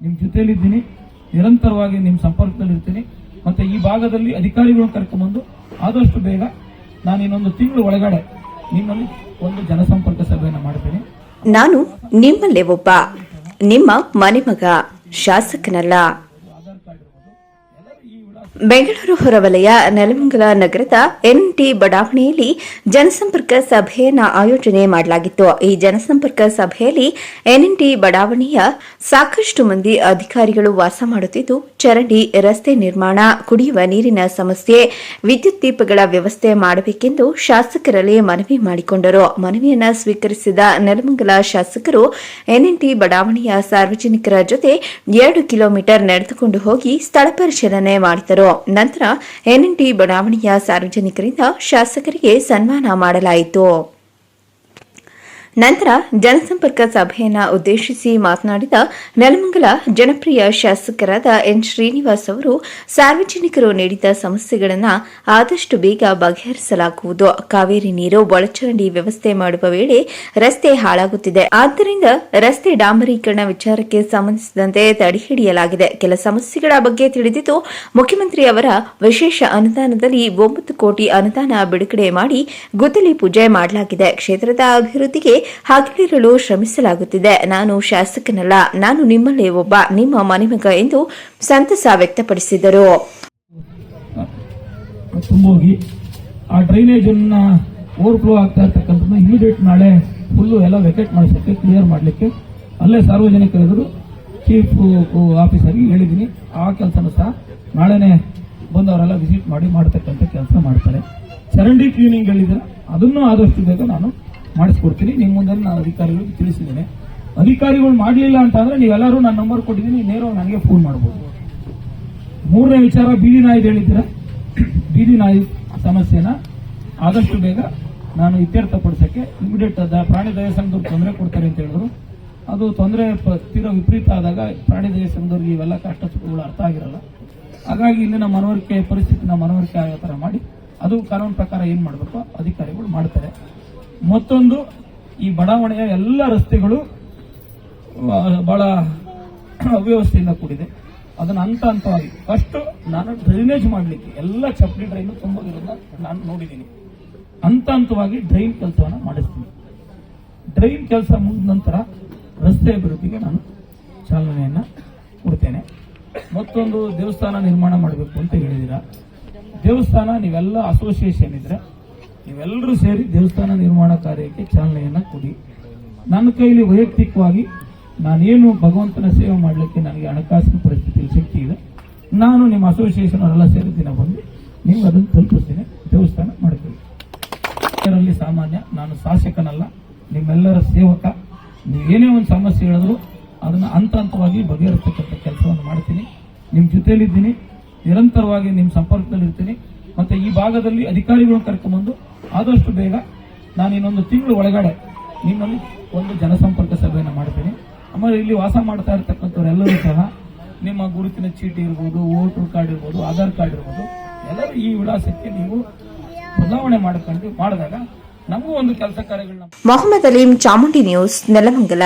ನಿಮ್ಮ ಜೊತೆಯಲ್ಲಿದ್ದೀನಿ. ನಿರಂತರವಾಗಿ ನಿಮ್ಮ ಸಂಪರ್ಕದಲ್ಲಿರ್ತೀನಿ. ಮತ್ತೆ ಈ ಭಾಗದಲ್ಲಿ ಅಧಿಕಾರಿಗಳನ್ನು ಕರ್ಕೊಂಡ್ಬಂದು ಆದಷ್ಟು ಬೇಗ ನಾನು ಇನ್ನೊಂದು ತಿಂಗಳು ಒಳಗಡೆ ನಿಮ್ಮಲ್ಲಿ ಒಂದು ಜನಸಂಪರ್ಕ ಸಭೆಯನ್ನು ಮಾಡ್ತೀನಿ. ನಾನು ನಿಮ್ಮಲ್ಲೇ ಒಬ್ಬ. ನಿಮ್ಮ ಮನೆಮಗ ಶಾಸಕನಲ್ಲ. ಬೆಂಗಳೂರು ಹೊರವಲಯ, ನೆಲಮಂಗಲ ನಗರದ ಎನ್ಟಿ ಬಡಾವಣೆಯಲ್ಲಿ ಜನಸಂಪರ್ಕ ಸಭೆಯನ್ನು ಆಯೋಜನೆ ಮಾಡಲಾಗಿತ್ತು. ಈ ಜನಸಂಪರ್ಕ ಸಭೆಯಲ್ಲಿ ಎನ್ಎನ್ಟಿ ಬಡಾವಣೆಯ ಸಾಕಷ್ಟು ಮಂದಿ ಅಧಿಕಾರಿಗಳು ವಾಸ ಮಾಡುತ್ತಿದ್ದು, ಚರಂಡಿ, ರಸ್ತೆ ನಿರ್ಮಾಣ, ಕುಡಿಯುವ ನೀರಿನ ಸಮಸ್ಯೆ, ವಿದ್ಯುತ್ ದೀಪಗಳ ವ್ಯವಸ್ಥೆ ಮಾಡಬೇಕೆಂದು ಶಾಸಕರಲ್ಲಿ ಮನವಿ ಮಾಡಿಕೊಂಡರು. ಮನವಿಯನ್ನು ಸ್ವೀಕರಿಸಿದ ನೆಲಮಂಗಲ ಶಾಸಕರು ಎನ್ಎನ್ಟಿ ಬಡಾವಣೆಯ ಸಾರ್ವಜನಿಕರ ಜೊತೆ ಎರಡು ಕಿಲೋಮೀಟರ್ ನಡೆದುಕೊಂಡು ಹೋಗಿ ಸ್ಥಳ ಪರಿಶೀಲನೆ ಮಾಡಿದರು. ನಂತರ ಎನ್ಎನ್ಟಿ ಬಡಾವಣೆಯ ಸಾರ್ವಜನಿಕರಿಂದ ಶಾಸಕರಿಗೆ ಸನ್ಮಾನ ಮಾಡಲಾಯಿತು. ನಂತರ ಜನಸಂಪರ್ಕ ಸಭೆಯನ್ನ ಉದ್ದೇಶಿಸಿ ಮಾತನಾಡಿದ ನೆಲಮಂಗಲ ಜನಪ್ರಿಯ ಶಾಸಕರಾದ ಎನ್ ಶ್ರೀನಿವಾಸ್ ಅವರು, ಸಾರ್ವಜನಿಕರು ನೀಡಿದ ಸಮಸ್ಯೆಗಳನ್ನು ಆದಷ್ಟು ಬೇಗ ಬಗೆಹರಿಸಲಾಗುವುದು. ಕಾವೇರಿ ನೀರು ಒಳಚರಂಡಿ ವ್ಯವಸ್ಥೆ ಮಾಡುವ ವೇಳೆ ರಸ್ತೆ ಹಾಳಾಗುತ್ತಿದೆ. ಆದ್ದರಿಂದ ರಸ್ತೆ ಡಾಂಬರೀಕರಣ ವಿಚಾರಕ್ಕೆ ಸಂಬಂಧಿಸಿದಂತೆ ತಡೆಹಿಡಿಯಲಾಗಿದೆ ಕೆಲ ಸಮಸ್ಯೆಗಳ ಬಗ್ಗೆ ತಿಳಿದಿದ್ದು, ಮುಖ್ಯಮಂತ್ರಿ ಅವರ ವಿಶೇಷ ಅನುದಾನದಲ್ಲಿ ಒಂಬತ್ತು ಕೋಟಿ ಅನುದಾನ ಬಿಡುಗಡೆ ಮಾಡಿ ಗುದ್ದಲಿ ಪೂಜೆ ಮಾಡಲಾಗಿದೆ. ಕ್ಷೇತ್ರದ ಅಭಿವೃದ್ಧಿಗೆ ಹಗಲಿರಲು ಶ್ರಮಿಸಲಾಗುತ್ತಿದೆ. ನಾನು ಶಾಸಕನಲ್ಲ, ನಾನು ನಿಮ್ಮಲ್ಲೇ ಒಬ್ಬ, ನಿಮ್ಮ ಮನೆಮಗ ಎಂದು ಸಂತಸ ವ್ಯಕ್ತಪಡಿಸಿದರು. ಆ ಡ್ರೈನೇಜ್ ಓವರ್ಫ್ಲೋ ಆಗ್ತಾ ಇಮಿಡಿಯೇಟ್ ನಾಳೆ ಫುಲ್ಲು ಎಲ್ಲ ಕ್ಲಿಯರ್ ಮಾಡಲಿಕ್ಕೆ ಅಲ್ಲೇ ಸಾರ್ವಜನಿಕರ ಎದುರು ಚೀಫ್ ಆಫೀಸರ್ಗೆ ಹೇಳಿದ್ದೀನಿ. ಆ ಕೆಲಸನೂ ಸಹ ನಾಳೆನೇ ಬಂದವರೆಲ್ಲ ವಿಸಿಟ್ ಮಾಡಿ ಮಾಡ್ತಕ್ಕಂಥ ಕೆಲಸ ಮಾಡ್ತಾರೆ. ಚರಂಡಿ ಕ್ಲೀನಿಂಗ್ ಹೇಳಿದ್ರೆ ಅದನ್ನು ಆದಷ್ಟು ಬೇಗ ನಾನು ಮಾಡಿಸ್ಕೊಡ್ತೀನಿ. ನಿಮ್ಮ ಮುಂದೆ ನಾನು ಅಧಿಕಾರಿಗಳಿಗೆ ತಿಳಿಸಿದ್ದೇನೆ. ಅಧಿಕಾರಿಗಳು ಮಾಡಲಿಲ್ಲ ಅಂತಂದ್ರೆ ನೀವೆಲ್ಲರೂ ನನ್ನ ನಂಬರ್ ಕೊಟ್ಟಿದ್ದೀನಿ. ನೇರವಾಗಿ ನನಗೆ ಫೋನ್ ಮಾಡ್ಬೋದು. ಮೂರನೇ ವಿಚಾರ, ಬೀದಿ ನಾಯಿ ಹೇಳಿದ್ದೀರ? ಬೀದಿ ನಾಯಿ ಸಮಸ್ಯೆನ? ಆದಷ್ಟು ಬೇಗ ನಾನು ಇತ್ಯರ್ಥಪಡಿಸಕ್ಕೆ ಇಮಿಡಿಯೇಟ್ ಅದ ಪ್ರಾಣಿ ದಯ ಸಂಘದವ್ರು ತೊಂದರೆ ಕೊಡ್ತಾರೆ ಅಂತ ಹೇಳಿದ್ರು. ಅದು ತೊಂದರೆ ತೀರಾ ವಿಪರೀತ ಆದಾಗ ಪ್ರಾಣಿ ದಯ ಸಂಘದವ್ರಿಗೆ ಇವೆಲ್ಲ ಕಷ್ಟ ಸುಖಗಳು ಅರ್ಥ ಆಗಿರಲ್ಲ. ಹಾಗಾಗಿ ಇಲ್ಲಿನ ಮನವರಿಕೆ, ಪರಿಸ್ಥಿತಿನ ಮನವರಿಕೆ ಆಗೋ ಥರ ಮಾಡಿ, ಅದು ಕಾನೂನು ಪ್ರಕಾರ ಏನು ಮಾಡಬೇಕು ಅಧಿಕಾರಿಗಳು ಮಾಡ್ತಾರೆ. ಮತ್ತೊಂದು ಈ ಬಡಾವಣೆಯ ಎಲ್ಲ ರಸ್ತೆಗಳು ಬಹಳ ಅವ್ಯವಸ್ಥೆಯಿಂದ ಕೂಡಿದೆ. ಅದನ್ನ ಹಂತ ಹಂತವಾಗಿ. ಫಸ್ಟ್ ನಾನು ಡ್ರೈನೇಜ್ ಮಾಡಲಿಕ್ಕೆ ಎಲ್ಲ ಚಪ್ಪಲಿ ಡ್ರೈನ್ ತುಂಬೋದಿರೋದನ್ನ ನಾನು ನೋಡಿದ್ದೀನಿ. ಹಂತ ಹಂತವಾಗಿ ಡ್ರೈನ್ ಕೆಲಸವನ್ನ ಮಾಡಿಸ್ತೀನಿ. ಡ್ರೈನ್ ಕೆಲಸ ಮುಗಿದ ನಂತರ ರಸ್ತೆ ಅಭಿವೃದ್ಧಿಗೆ ನಾನು ಚಾಲನೆಯನ್ನು ಕೊಡ್ತೇನೆ. ಮತ್ತೊಂದು ದೇವಸ್ಥಾನ ನಿರ್ಮಾಣ ಮಾಡಬೇಕು ಅಂತ ಹೇಳಿದಿರ ದೇವಸ್ಥಾನ ನೀವೆಲ್ಲ ಅಸೋಸಿಯೇಷನ್ ಇದ್ರೆ ನೀವೆಲ್ಲರೂ ಸೇರಿ ದೇವಸ್ಥಾನ ನಿರ್ಮಾಣ ಕಾರ್ಯಕ್ಕೆ ಚಾಲನೆಯನ್ನ ಕೊಡಿ. ನನ್ನ ಕೈಲಿ ವೈಯಕ್ತಿಕವಾಗಿ ನಾನೇನು ಭಗವಂತನ ಸೇವೆ ಮಾಡಲಿಕ್ಕೆ ನನಗೆ ಹಣಕಾಸಿನ ಪರಿಸ್ಥಿತಿಯಲ್ಲಿ ಶಕ್ತಿ ಇದೆ ನಾನು ನಿಮ್ಮ ಅಸೋಸಿಯೇಷನ್ ಅವರೆಲ್ಲ ಸೇರಿ ದಿನ ಬಂದು ನೀವು ಅದನ್ನು ತಲುಪಿಸ್ತೀನಿ. ದೇವಸ್ಥಾನ ಮಾಡ್ತೀವಿ ಇದರಲ್ಲಿ ಸಾಮಾನ್ಯ, ನಾನು ಶಾಸಕನಲ್ಲ, ನಿಮ್ಮೆಲ್ಲರ ಸೇವಕ. ನೀವು ಏನೇ ಒಂದು ಸಮಸ್ಯೆ ಹೇಳಿದ್ರು ಅದನ್ನ ಹಂತ ಹಂತವಾಗಿ ಬಗೆಹರಿಸತಕ್ಕಂಥ ಕೆಲಸವನ್ನು ಮಾಡ್ತೀನಿ. ನಿಮ್ಮ ಜೊತೆಯಲ್ಲಿದ್ದೀನಿ. ನಿರಂತರವಾಗಿ ನಿಮ್ಮ ಸಂಪರ್ಕದಲ್ಲಿರ್ತೀನಿ. ಮತ್ತೆ ಈ ಭಾಗದಲ್ಲಿ ಅಧಿಕಾರಿಗಳನ್ನು ಕರ್ಕೊಂಡ್ಬಂದು ಆದಷ್ಟು ಬೇಗ ನಾನು ಇನ್ನೊಂದು ತಿಂಗಳು ಒಳಗಡೆ ನಿಮ್ಮಲ್ಲಿ ಒಂದು ಜನಸಂಪರ್ಕ ಸಭೆಯನ್ನು ಮಾಡ್ತೀನಿ. ಆಮೇಲೆ ಇಲ್ಲಿ ವಾಸ ಮಾಡ್ತಾ ಇರ್ತಕ್ಕಂಥವರೆಲ್ಲರೂ ಸಹ ನಿಮ್ಮ ಗುರುತಿನ ಚೀಟಿ ಇರ್ಬೋದು, ವೋಟರ್ ಕಾರ್ಡ್ ಇರ್ಬೋದು, ಆಧಾರ್ ಕಾರ್ಡ್ ಇರ್ಬೋದು, ಎಲ್ಲರೂ ಈ ವಿಳಾಸಕ್ಕೆ ನೀವು ಬದಲಾವಣೆ ಮಾಡ್ಕೊಂಡು, ಮಾಡಿದಾಗ ನಮಗೂ ಒಂದು ಕೆಲಸ ಕಾರ್ಯಗಳನ್ನ ಮೊಹಮ್ಮದ್ ಅಲೀಂ ಚಾಮುಂಡಿ ನ್ಯೂಸ್, ನೆಲಮಂಗಲ.